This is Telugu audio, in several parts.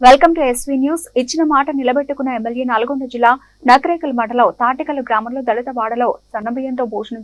Welcome to SV news. ఇచ్చిన మాట నిలబెట్టుకున్న ఎమ్మెల్యే నల్గొండ జిల్లా నకరేకల్ మండలం తాటికల్ గ్రామంలో దళిత వాడలో సన్నబియ్యంతో భోజనం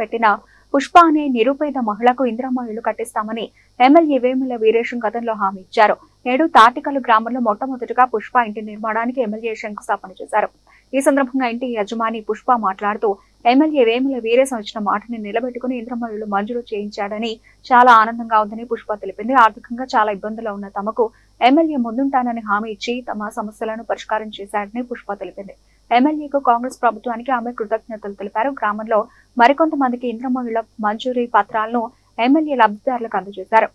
పెట్టిన పుష్ప అనే నిరుపేద మహిళకు ఇందిరమ్మ ఇల్లు కట్టిస్తామని ఎమ్మెల్యే వేముల వీరేశం గతంలో హామీ ఇచ్చారు. నేడు తాటికల్ గ్రామంలో మొట్టమొదటిగా పుష్ప ఇంటి నిర్మాణానికి ఎమ్మెల్యే శంకుస్థాపన చేశారు. ఈ సందర్భంగా ఇంటి యజమాని పుష్ప మాట్లాడుతూ ఎమ్మెల్యే వేముల వీరేశం ఇచ్చిన మాటని నిలబెట్టుకుని ఇంద్రమ్మ ఇల్లు మంజూరు చేయించాడని చాలా ఆనందంగా ఉందని పుష్ప తెలిపింది. ఆర్థికంగా చాలా ఇబ్బందులు ఉన్న తమకు ఎమ్మెల్యే ముందుంటానని హామీ ఇచ్చి తమ సమస్యలను పరిష్కారం చేశాడని పుష్ప తెలిపింది. ఎమ్మెల్యేకు కాంగ్రెస్ ప్రభుత్వానికి ఆమె కృతజ్ఞతలు తెలిపారు. గ్రామంలో మరికొంతమందికి ఇంద్రమ్మ ఇళ్ళ మంజూరీ పత్రాలను ఎమ్మెల్యే లబ్ధిదారులకు అందజేశారు.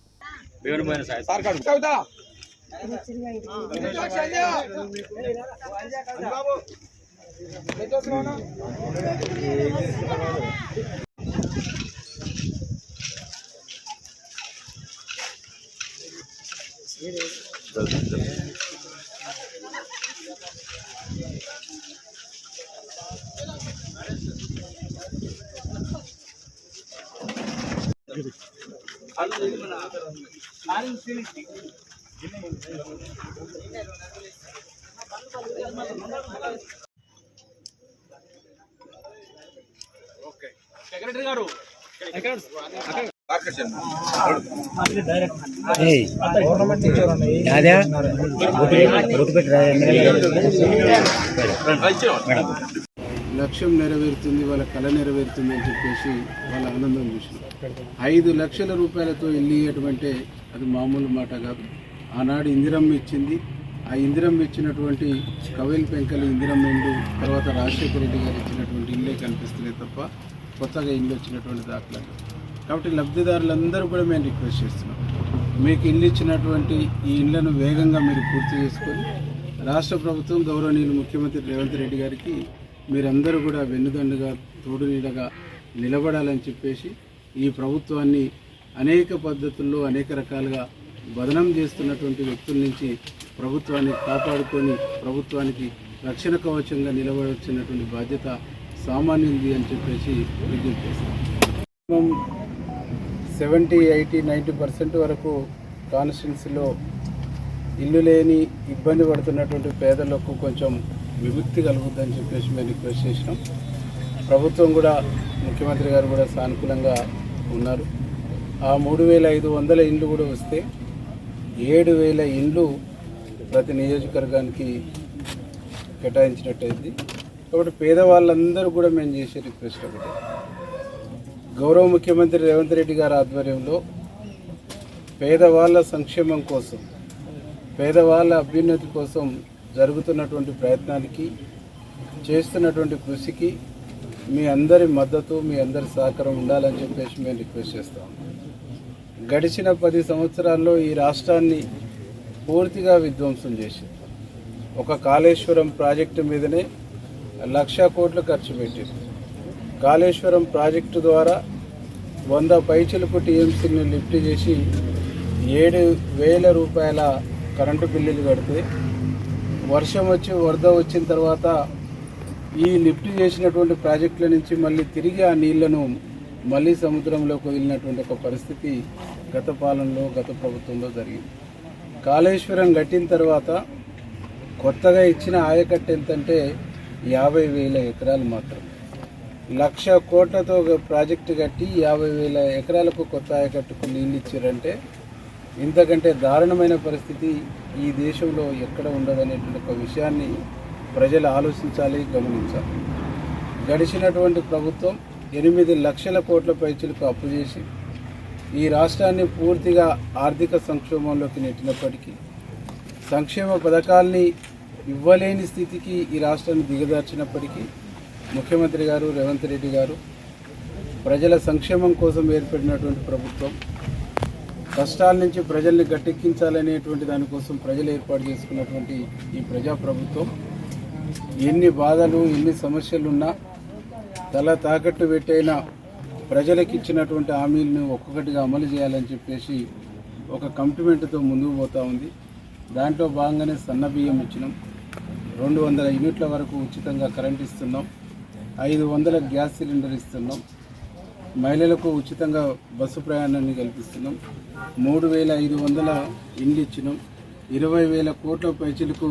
సెక్రటరీ గారు యాదా? గుర్తుపెట్టి లక్ష్యం నెరవేరుతుంది వాళ్ళ కళ నెరవేరుతుంది అని చెప్పేసి వాళ్ళ ఆనందం చూసిన. ఐదు లక్షల రూపాయలతో ఇల్లు ఇవ్వటమంటే అది మామూలు మాట కాదు. ఆనాడు ఇందిరమ్మ ఇచ్చింది. ఆ ఇందిరమ్మ ఇచ్చినటువంటి కవేల్ పెంకలు ఇందిరమ్మ ఇల్లు తర్వాత రాజశేఖర రెడ్డి గారు ఇచ్చినటువంటి ఇల్లే కనిపిస్తున్నాయి తప్ప కొత్తగా ఇల్లు వచ్చినటువంటి దాఖలాలు కాబట్టి లబ్ధిదారులందరూ కూడా మేము రిక్వెస్ట్ చేస్తున్నాం. మీకు ఇల్లు ఇచ్చినటువంటి ఈ ఇళ్ళను వేగంగా మీరు పూర్తి చేసుకొని రాష్ట్ర ప్రభుత్వం గౌరవనీయులు ముఖ్యమంత్రి రేవంత్ రెడ్డి గారికి మీరందరూ కూడా వెన్నుదండుగా తోడునీడగా నిలబడాలని చెప్పేసి ఈ ప్రభుత్వాన్ని అనేక పద్ధతుల్లో అనేక రకాలుగా బదనం చేస్తున్నటువంటి వ్యక్తుల నుంచి ప్రభుత్వాన్ని కాపాడుకొని ప్రభుత్వానికి రక్షణ కవచంగా నిలబడవచ్చినటువంటి బాధ్యత సామాన్యుంది అని చెప్పేసి విజ్ఞప్తి చేస్తాం. సెవెంటీ ఎయిటీ నైంటీ పర్సెంట్ వరకు కాన్స్టిట్యున్సీలో ఇల్లు లేని ఇబ్బంది పడుతున్నటువంటి పేదలకు కొంచెం విముక్తి కలుగుద్దని చెప్పేసి మేము రిక్వెస్ట్ చేసినాం. ప్రభుత్వం కూడా ముఖ్యమంత్రి గారు కూడా సానుకూలంగా ఉన్నారు. ఆ మూడు వేల ఐదు వందల ఇండ్లు కూడా వస్తే ఏడు వేల ఇండ్లు ప్రతి నియోజకవర్గానికి కేటాయించినట్టయింది. కాబట్టి పేదవాళ్ళందరూ కూడా మేము చేసే రిక్వెస్ట్ ఒకటి. గౌరవ ముఖ్యమంత్రి రేవంత్ రెడ్డి గారి ఆధ్వర్యంలో పేదవాళ్ళ సంక్షేమం కోసం పేదవాళ్ళ అభ్యున్నతి కోసం జరుగుతున్నటువంటి ప్రయత్నానికి చేస్తున్నటువంటి కృషికి మీ అందరి మద్దతు మీ అందరి సహకారం ఉండాలని చెప్పేసి మేము రిక్వెస్ట్ చేస్తాం గడిచిన పది సంవత్సరాల్లో ఈ రాష్ట్రాన్ని పూర్తిగా విధ్వంసం చేసింది. ఒక కాళేశ్వరం ప్రాజెక్టు మీదనే లక్ష కోట్లు ఖర్చు పెట్టింది. కాళేశ్వరం ప్రాజెక్టు ద్వారా వంద పైచలకు టీఎంసీని లిఫ్ట్ చేసి ఏడు వేల రూపాయల కరెంటు బిల్లులు కడితే వర్షం వచ్చి వరద వచ్చిన తర్వాత ఈ లిఫ్ట్ చేసినటువంటి ప్రాజెక్టుల నుంచి మళ్ళీ తిరిగి ఆ నీళ్ళను మళ్ళీ సముద్రంలోకి వదిలినటువంటి ఒక పరిస్థితి గత పాలనలో గత ప్రభుత్వంలో జరిగింది. కాళేశ్వరం కట్టిన తర్వాత కొత్తగా ఇచ్చిన ఆయకట్టు ఎంతంటే యాభై వేల ఎకరాలు మాత్రం లక్ష కోట్లతో ప్రాజెక్టు కట్టి యాభై వేల ఎకరాలకు కొత్త ఆయకట్టుకు నీళ్ళు ఇచ్చారంటే ఇంతకంటే దారుణమైన పరిస్థితి ఈ దేశంలో ఎక్కడ ఉండదనేటువంటి ఒక విషయాన్ని ప్రజలు ఆలోచించాలి గమనించాలి. గడిచినటువంటి ప్రభుత్వం ఎనిమిది లక్షల కోట్ల పైచులకు అప్పు చేసి ఈ రాష్ట్రాన్ని పూర్తిగా ఆర్థిక సంక్షోభంలోకి నెట్టినప్పటికీ సంక్షేమ పథకాల్ని ఇవ్వలేని స్థితికి ఈ రాష్ట్రాన్ని దిగదార్చినప్పటికీ ముఖ్యమంత్రి గారు రేవంత్ రెడ్డి గారు ప్రజల సంక్షేమం కోసం ఏర్పడినటువంటి ప్రభుత్వం కష్టాల నుంచి ప్రజల్ని గట్టెక్కించాలనేటువంటి దానికోసం ప్రజలు ఏర్పాటు చేసుకున్నటువంటి ఈ ప్రజాప్రభుత్వం. ఎన్ని బాధలు ఎన్ని సమస్యలున్నా తల తాకట్టు పెట్టైన ప్రజలకు ఇచ్చినటువంటి హామీలను ఒక్కొక్కటిగా అమలు చేయాలని చెప్పేసి ఒక కమిట్మెంట్తో ముందుకు పోతా ఉంది. దాంట్లో భాగంగానే సన్న బియ్యం ఇచ్చినాం. రెండు వందల యూనిట్ల వరకు ఉచితంగా కరెంట్ ఇస్తున్నాం. ఐదు వందల గ్యాస్ సిలిండర్ ఇస్తున్నాం. మహిళలకు ఉచితంగా బస్సు ప్రయాణాన్ని కల్పిస్తున్నాం. మూడు వేల ఐదు వందల ఇండ్లు ఇచ్చినాం. ఇరవై వేల కోట్ల పైచలకు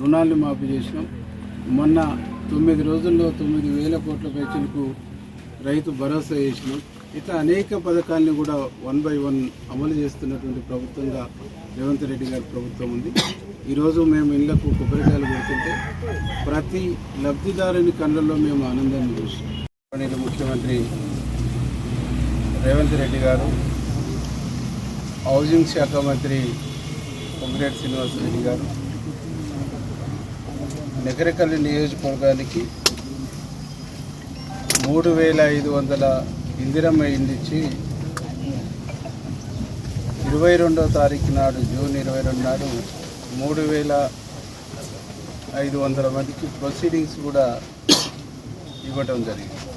రుణాలను మాఫీ చేసినాం. మొన్న తొమ్మిది రోజుల్లో తొమ్మిది వేల కోట్ల పైచలకు రైతు భరోసా చేసినాం. ఇట్లా అనేక పథకాలను కూడా వన్ బై వన్ అమలు చేస్తున్నటువంటి ప్రభుత్వంగా రేవంత్ రెడ్డి గారి ప్రభుత్వం ఉంది. ఈరోజు మేము ఇళ్ళకు కొబ్బరికాయలు పెడుతుంటే ప్రతి లబ్ధిదారుని కళ్ళల్లో మేము ఆనందాన్ని చూసినాం. ముఖ్యమంత్రి రేవంత్ రెడ్డి గారు హౌసింగ్ శాఖ మంత్రి పొంగిరెడ్డి శ్రీనివాస్ రెడ్డి గారు నగరకల్లి నియోజకవర్గానికి మూడు వేల ఐదు వందల ఇందిరమ్మ ఇండిచ్చి ఇరవై రెండవ తారీఖు నాడు జూన్ ఇరవై రెండు నాడు మూడు వేల ఐదు వందల మందికి ప్రొసీడింగ్స్ కూడా ఇవ్వటం జరిగింది.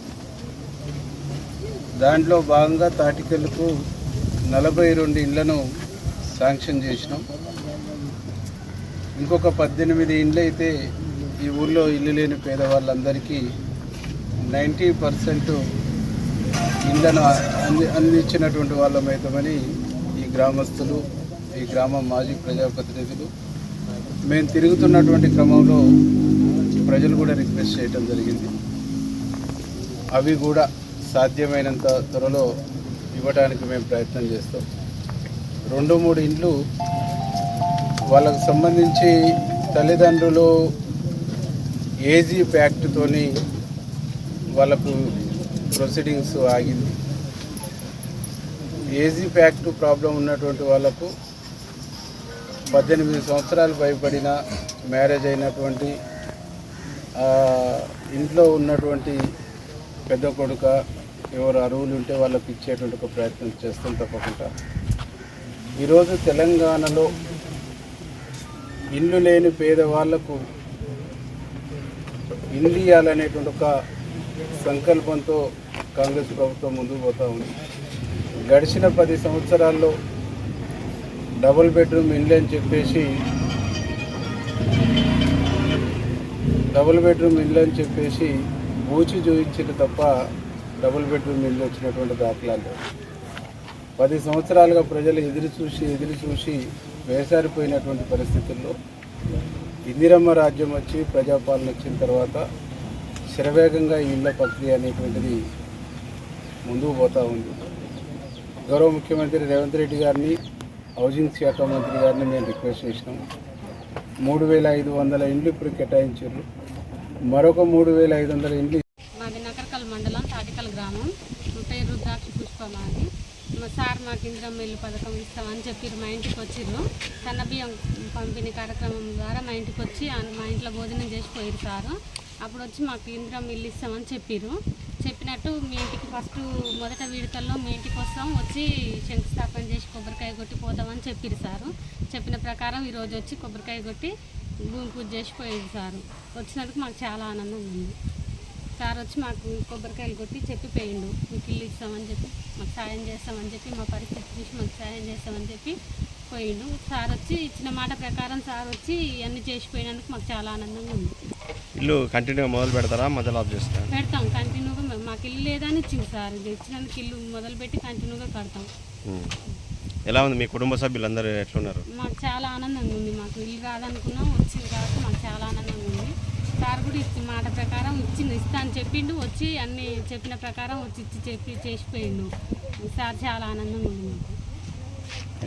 దాంట్లో భాగంగా తాటికల్లుకు నలభై రెండు ఇండ్లను శాంక్షన్ చేసినాం. ఇంకొక పద్దెనిమిది ఇండ్లు అయితే ఈ ఊళ్ళో ఇల్లు లేని పేదవాళ్ళందరికీ నైంటీ పర్సెంట్ ఇళ్ళను అంది అందించినటువంటి వాళ్ళమైతామని ఈ గ్రామస్తులు ఈ గ్రామ మాజీ ప్రజాప్రతినిధులు మేము తిరుగుతున్నటువంటి క్రమంలో ప్రజలు కూడా రిక్వెస్ట్ చేయడం జరిగింది. అవి కూడా సాధ్యమైనంత త్వరలో ఇవ్వడానికి మేము ప్రయత్నం చేస్తాం. రెండు మూడు ఇండ్లు వాళ్ళకు సంబంధించి తల్లిదండ్రులు ఏజీ ప్యాక్ట్తోని వాళ్ళకు ప్రొసీడింగ్స్ ఆగింది. ఏజీ ప్యాక్ట్ ప్రాబ్లం ఉన్నటువంటి వాళ్ళకు పద్దెనిమిది సంవత్సరాలు భయపడిన మ్యారేజ్ అయినటువంటి ఇంట్లో ఉన్నటువంటి పెద్ద కొడుక ఎవరు అరువులు ఉంటే వాళ్ళకి ఇచ్చేటువంటి ఒక ప్రయత్నం చేస్తాం తప్పకుండా. ఈరోజు తెలంగాణలో ఇల్లు లేని పేదవాళ్ళకు ఇల్లు ఇవ్వాలనేటువంటి ఒక సంకల్పంతో కాంగ్రెస్ ప్రభుత్వం ముందుకు పోతూ ఉంది. గడిచిన పది సంవత్సరాల్లో డబుల్ బెడ్రూమ్ ఇల్లు అని చెప్పేసి డబుల్ బెడ్రూమ్ ఇల్లు అని చెప్పేసి ఊచి చూయించిన తప్ప డబుల్ బెడ్రూమ్ ఇల్లు వచ్చినటువంటి దాఖలాలు. పది సంవత్సరాలుగా ప్రజలు ఎదురు చూసి ఎదురు చూసి వేసారిపోయినటువంటి పరిస్థితుల్లో ఇందిరమ్మ రాజ్యం వచ్చి ప్రజాపాలన వచ్చిన తర్వాత శరవేగంగా ఇళ్ళ ప్రక్రియ అనేటువంటిది ముందుకు పోతూ ఉంది. గౌరవ ముఖ్యమంత్రి రేవంత్ రెడ్డి గారిని హౌసింగ్ శాఖ మంత్రి గారిని మేము రిక్వెస్ట్ చేసినాం. మూడు వేల ఐదు వందల ఇండ్లు ఇప్పుడు కేటాయించారు. మరొక మూడు వేల ఐదు వందల ఇండ్లు మాది నకరకల్ మండలం తాటికల్ గ్రామం పేరు రుద్రాక్ష పుష్పమ్మ అని మా సార్ మాకు ఇంద్రం ఇల్లు పథకం ఇస్తామని చెప్పారు మా ఇంటికి వచ్చిర్రు. సన్న బియ్యం పంపిణీ కార్యక్రమం ద్వారా మా ఇంటికి వచ్చి మా ఇంట్లో భోజనం చేసి పోయారు సారు. అప్పుడు వచ్చి మాకు ఇంద్రం ఇల్లు ఇస్తామని చెప్పారు చెప్పినట్టు మీ ఇంటికి ఫస్ట్ మొదట విడతల్లో మీ ఇంటికి వస్తాం వచ్చి శంకుస్థాపన చేసి కొబ్బరికాయ కొట్టి పోతామని చెప్పారు సారు. చెప్పిన ప్రకారం ఈరోజు వచ్చి కొబ్బరికాయ కొట్టి భూమి పూజ చేసి పోయేది సారు. వచ్చినందుకు మాకు చాలా ఆనందంగా ఉంది. సార్ వచ్చి మాకు కొబ్బరికాయలు కొట్టి చెప్పిపోయిండు. మీకు ఇల్లు ఇస్తామని చెప్పి మాకు సాయం చేస్తామని చెప్పి మా పరిస్థితి చూసి మాకు సాయం చేస్తామని చెప్పి పోయిండు. సార్ వచ్చి ఇచ్చిన మాట ప్రకారం సార్ వచ్చి ఇవన్నీ చేసిపోయినందుకు మాకు చాలా ఆనందంగా ఉంది. ఇల్లు కంటిన్యూగా మొదలు పెడతారా? మధ్యలో ఆఫ్ చేస్తారా? పెడతాం కంటిన్యూగా మాకు ఇల్లు లేదని ఇచ్చింది సార్. ఇది ఇచ్చినందుకు ఇల్లు మొదలుపెట్టి కంటిన్యూగా కడతాం. ఎలా ఉంది మీ కుటుంబ సభ్యులు అందరూ ఎట్లున్నారు? మాకు చాలా ఆనందంగా ఉంది. మాకు ఇల్లు రాదనుకున్నాం వచ్చింది కాబట్టి మాకు చాలా ఆనందంగా ఉంది సార్ కూడా ఇచ్చిన మాట ప్రకారం ఇచ్చింది ఇస్తా అని చెప్పిండు వచ్చి అన్ని చెప్పిన ప్రకారం వచ్చి ఇచ్చి చెప్పి చేసిపోయిండు. సార్ చాలా ఆనందంగా ఉంది